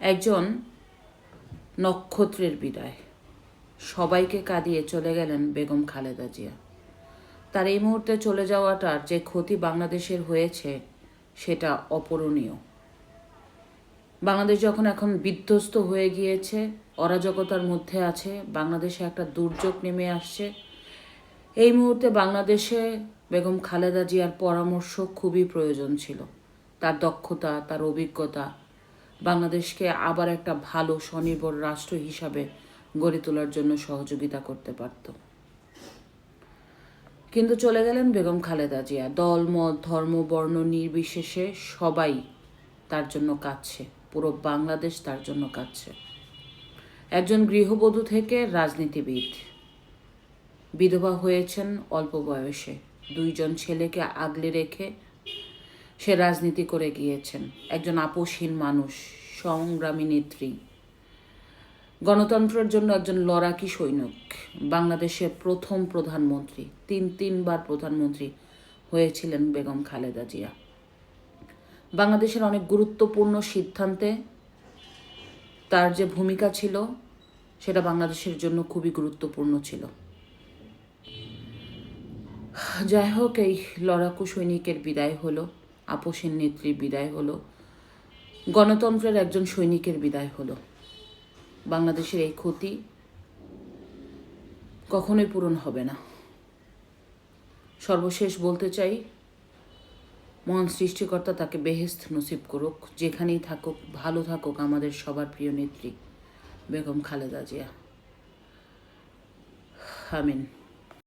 একজন নক্ষত্রের বিদায়। সবাইকে কাঁদিয়ে চলে গেলেন বেগম খালেদা জিয়া। তার এই মুহূর্তে চলে যাওয়াটার যে ক্ষতি বাংলাদেশের হয়েছে, সেটা অপূরণীয়। বাংলাদেশ যখন এখন বিধ্বস্ত হয়ে গিয়েছে, অরাজকতার মধ্যে আছে, বাংলাদেশে একটা দুর্যোগ নেমে আসছে, এই মুহূর্তে বাংলাদেশে বেগম খালেদা জিয়ার পরামর্শ খুবই প্রয়োজন ছিল। তার দক্ষতা, তার অভিজ্ঞতা বাংলাদেশকে আবার একটা ভালো স্বনির্ভর রাষ্ট্র হিসাবে গড়ে তোলার জন্য সহযোগিতা করতে পারত। কিন্তু চলে গেলেন বেগম খালেদা জিয়া। দল, মত, ধর্ম, বর্ণ নির্বিশেষে সবাই তার জন্য কাঁদছে। পুরো বাংলাদেশ তার জন্য কাঁদছে। একজন গৃহবধূ থেকে রাজনীতিবিদ বিধবা হয়েছেন অল্প বয়সে। দুইজন ছেলেকে আগলে রেখে সে রাজনীতি করে গিয়েছেন। একজন আপোষহীন মানুষ, সংগ্রামী নেত্রী। গণতন্ত্রের জন্য একজন লড়াকি সৈনিক বাংলাদেশের প্রথম প্রধানমন্ত্রী, তিন, তিনবার প্রধানমন্ত্রী হয়েছিলেন বেগম খালেদা জিয়া। বাংলাদেশের অনেক গুরুত্বপূর্ণ সিদ্ধান্তে তার যে ভূমিকা ছিল, সেটা বাংলাদেশের জন্য খুবই গুরুত্বপূর্ণ ছিল। যাই হোক, এই লড়াকু সৈনিকের বিদায় হলো। আপোষের নেত্রীর বিদায় হলো। গণতন্ত্রের একজন সৈনিকের বিদায় হলো। বাংলাদেশের এই ক্ষতি কখনোই পূরণ হবে না। সর্বশেষ বলতে চাই, মহান সৃষ্টিকর্তা তাকে বেহেস্ত নসিব করুক, যেখানেই থাকুক, ভালো থাকুক আমাদের সবার প্রিয় নেত্রী, বেগম খালেদা জিয়া। আমিন।